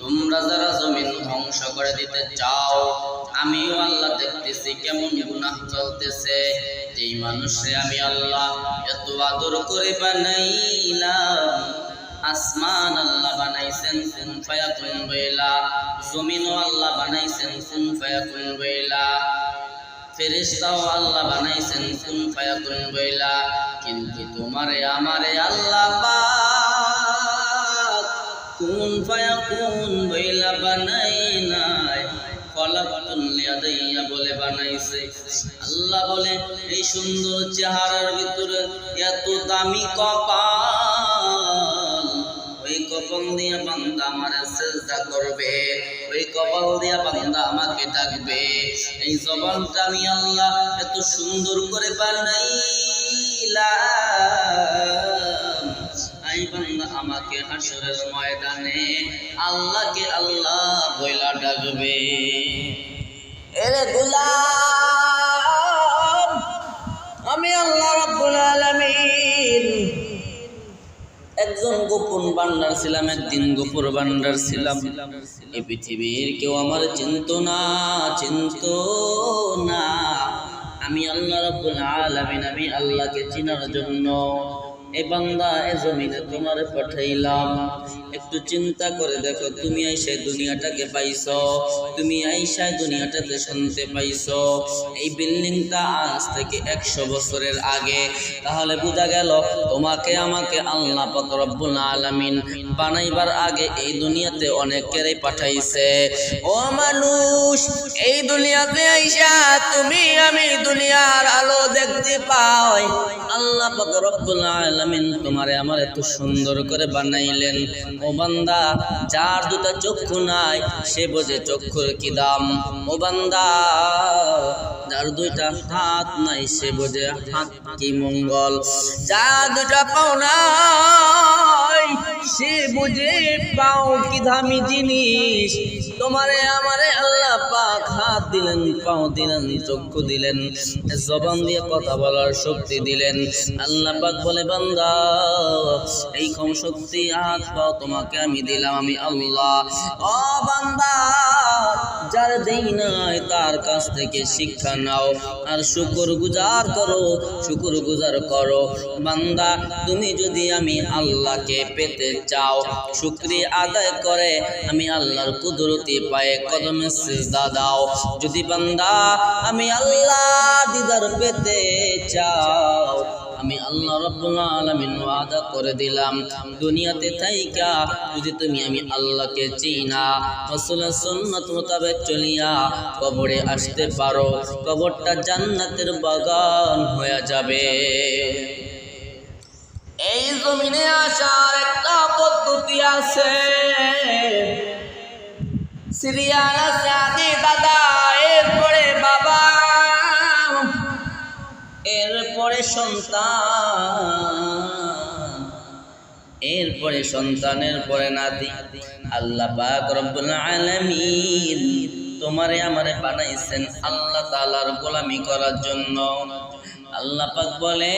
তোমরা যারা জমিন ধ্বংস করে দিতে চাও, আমিও আল্লাহ দেখতেছি কেমন গুনাহ চলতেছে। যেই মানুষে আমি আল্লাহ এত আদর করে বানাইলাম, আসমান আল্লাহ বানাইছেন, কুন ফায়াকুন বইলা জমিনও আল্লাহ বানাইছেন, কুন ফায়াকুন বইলা ফেরেশতাও আল্লাহ বানাইছেন, কুন ফায়াকুন বইলা কিন্তু তোমারে, আমারে আল্লাহ কুন ফায়াকুন, বইলা বানাই নাই। খলাকাতুল ইয়াদাইয়া বলে বানাইছে। আল্লাহ বলে, এই সুন্দর চেহারার ভিতরে এত দামি কপাল। ওই কপাল দিয়া বান্দা আমার সেজদা করবে। ওই কপাল দিয়া বান্দা আমাকে ডাকবে। এই জবানটা আমি আল্লাহ এত সুন্দর করে বানাইলাম। আমাকে হাসরের ময়দানে আল্লাহকে আল্লাহ বইলা ডাকবে। এরে গোলাম, আমি আল্লাহ রাব্বুল আলামিন। একজন গোপন বান্ডার ছিলাম, একদিন গোপর বান্ডার ছিলাম। এই পৃথিবীর কেউ আমার চিন্ত না চিন্ত না। আমি আল্লাহ রাব্বুল আলামিন, আমি আল্লাহকে চিনার জন্য এই বান্দা এ জমিনে তোমার পাঠাইলাম। একটু চিন্তা করে দেখো, তুমি আইসা দুনিয়াটাকে পাইছো, তুমি আইসা দুনিয়াটাতে শুনতে পাইছো। এই বিল্ডিংটা আজ থেকে একশো বছরের আগে। তাহলে বোঝা গেল, তোমাকে আমাকে আল্লাহ পাক রব্বুল আলামিন বানাইবার আগে এই দুনিয়াতে অনেকেরই পাঠাইছে। ও মানুষ, এই দুনিয়াতে আইসা তুমি আমি দুনিয়ার আলো দেখতে পাই। আল্লাহ পাক রব্বুল আলামিন তোমারে আমার এত সুন্দর করে বানাইলেন। ও বান্দা, যার দুটা চক্ষু নাই, সে বোঝে চক্ষুর কি দাম। ও বান্দা, যার দুইটা হাত নাই, সে বোঝে হাত কি মঙ্গল। যার দুটা পাও নাই, সে বোঝে পাও কি দামি জিনিস। তোমারে আমারে আল্লাহ দিলেন, পাও দিলেন, চক্ষু দিলেন জবান দিয়ে কথা বলার শক্তি দিলেন। আল্লাহ পাক বলে, বান্দা, এই কম শক্তি আজ পাও তোমাকে আমি দিলাম, আমি আল্লাহ। ও বান্দা যার দেই নাই তার কাছ থেকে শিক্ষা নাও। আর শুকুর গুজার করো শুকুর গুজার করো। বান্দা, তুমি যদি আমি আল্লাহকে পেতে চাও, শুক্রিয়া আদায় করে আমি আল্লাহর কুদরতি পায়ে কদমে সিজদা দাও। যদি বান্দা, আমি আল্লাহ দিদার পেতে চাও আমি আল্লাহ রব্বুল আলামিন ওয়াদা করে দিলাম। দুনিয়াতে থাইকা যদি তুমি আমি আল্লাহকে চিনা, রাসূলের সুন্নাত মোতাবেক চলিয়া কবরে আসতে পারো, কবরটা জান্নাতের বাগান হয়ে যাবে। এই জমিনে আসার একটা পদ্ধতি আছে। সিরিয়াল আছে এরপরে সন্তান। এরপরে সন্তানের পরে নাতি। আল্লাহ পাক রব্বুল আলামিন তোমারে আমারে বানাইছেন আল্লাহ তাআলার গোলামি করার জন্য। আল্লাহ পাক বলে